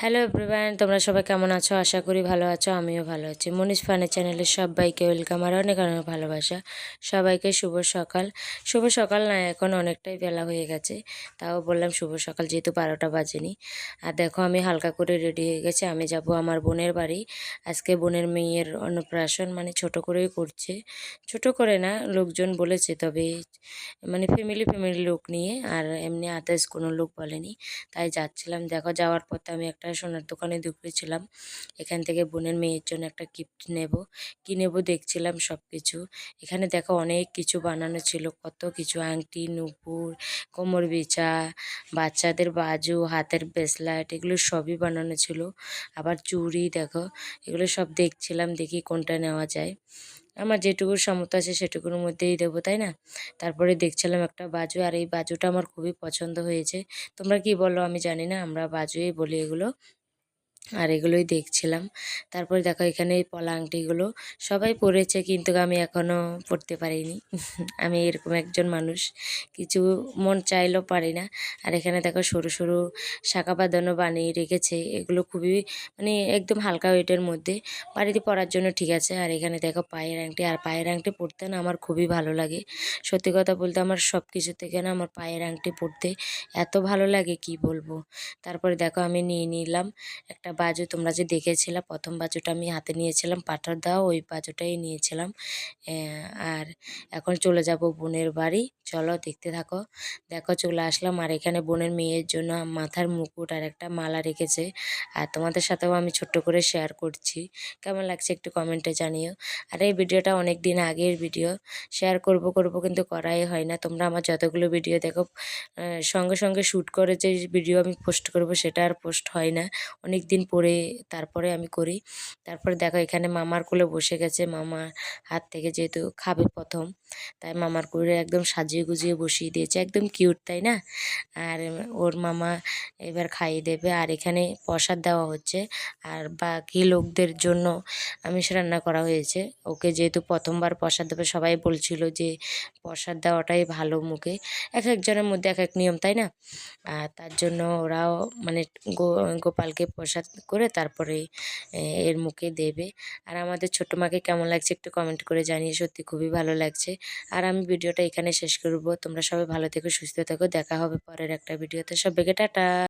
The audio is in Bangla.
হ্যালো এভরিওয়ান তোমরা সবাই কেমন আছো? আশা করি ভালো আছো, আমিও ভালো আছি। মনীষ ফানের চ্যানেলে সবাইকে ওয়েলকাম আর অনেক অনেক ভালোবাসা। সবাইকে শুভ সকাল। শুভ সকাল না, এখন অনেকটাই বেলা হয়ে গেছে। তাও বললাম শুভ সকাল, যেহেতু বারোটা বাজেনি। আর দেখো, আমি হালকা করে রেডি হয়ে গেছে। আমি যাব আমার বোনের বাড়ি। আজকে বোনের মেয়ের অন্নপ্রাশন মানে ছোট করেই করছে। ছোট করে না, লোকজন বলেছে, তবে মানে ফ্যামিলি ফ্যামিলি লোক নিয়ে, আর এমনি আদার্স কোনো লোক বলেনি। তাই যাচ্ছিলাম। দেখো, যাওয়ার পথে আমি একটা সোনার দোকানে ঢুকেছিলাম। এখান থেকে বোনের মেয়ের জন্য একটা গিফট নেব। কি নেব দেখছিলাম সব কিছু এখানে দেখো অনেক কিছু বানানো ছিল। কত কিছু, আংটি, নুপুর, কোমর বিছা বাচ্চাদের বাজু, হাতের ব্রেসলাইট এগুলো সবই বানানো ছিল। আবার চুড়ি দেখো, এগুলো সব দেখছিলাম, দেখি কোনটা নেওয়া যায়। আমার যেটুকু সামর্থ্য আছে সেটুকুর মধ্যেই দেবো, তাই না? তারপরে দেখছিলাম একটা বাজু, আর এই বাজুটা আমার খুবই পছন্দ হয়েছে। তোমরা কি বলো? আমি জানি না, আমরা বাজুই বলি এগুলো। আর এগুলোই দেখছিলাম। তারপরে দেখো এখানে এই পলা আংটিগুলো সবাই পরেছে কিন্তু আমি এখনও পড়তে পারিনি। আমি এরকম একজন মানুষ, কিছু মন চাইলেও পারি না। আর এখানে দেখো সরু সরু শাঁখা বাঁধানো বানিয়ে রেখেছে। এগুলো খুবই মানে একদম হালকা ওয়েটের মধ্যে। বাড়িতে পরার জন্য ঠিক আছে। আর এখানে দেখো পায়ের আংটি। আর পায়ের আংটি পরতে না আমার খুবই ভালো লাগে। সত্যি কথা বলতে আমার সব কিছু থেকে না আমার পায়ের আংটি পরতে এত ভালো লাগে, কি বলব? তারপরে দেখো আমি নিয়ে নিলাম একটা বাজু তোমরা যে দেখেছিলে, প্রথম বাজুটা আমি হাতে নিয়েছিলাম পাটার দাও, ওই বাজুটাই নিয়েছিলাম। আর এখন চলে যাব বোনের বাড়ি। চলো দেখতে থাকো। দেখো চলে আসলাম, আর এখানে বোনের মেয়ের জন্য মাথার মুকুট আর একটা মালা রেখেছে। আর তোমাদের সাথেও আমি ছোট্ট করে শেয়ার করছি। কেমন লাগছে একটু কমেন্টে জানিও। আর এই ভিডিওটা অনেক দিন আগের ভিডিও শেয়ার করব করব কিন্তু করাই হয় না। তোমরা আমার যতগুলো ভিডিও দেখো সঙ্গে সঙ্গে শ্যুট করে যে ভিডিও আমি পোস্ট করব, সেটা আর পোস্ট হয় না। অনেক দিন পরে তারপরে আমি করি। তারপরে দেখো এখানে মামার কোলে বসে গেছে। মামা হাত থেকে যেহেতু খাবে প্রথম, তাই মামার কোলে একদম সাজিয়ে গুজিয়ে বসিয়ে দিয়েছে। একদম কিউট, তাই না? আর ওর মামা এবার খাইয়ে দেবে। আর এখানে প্রসাদ দেওয়া হচ্ছে। আর বাকি লোকদের জন্য আমিষ রান্না করা হয়েছে। ওকে যেহেতু প্রথমবার প্রসাদ দেবে, সবাই বলছিল যে প্রসাদ দেওয়াটাই ভালো মুখে। এক একজনের মধ্যে এক এক নিয়ম, তাই না? আর তার জন্য ওরাও মানে গোপালকে প্রসাদ করে তারপরে এর মুখে দেবে। আর আমাদের ছোটো মাকে কেমন লাগছে একটু কমেন্ট করে জানিয়ে সত্যি খুবই ভালো লাগছে। আর আমি ভিডিওটা এখানে শেষ করব। তোমরা সবাই ভালো থেকো, সুস্থ থেকো। দেখা হবে পরের একটা ভিডিওতে। সব সবাইকে টাটা।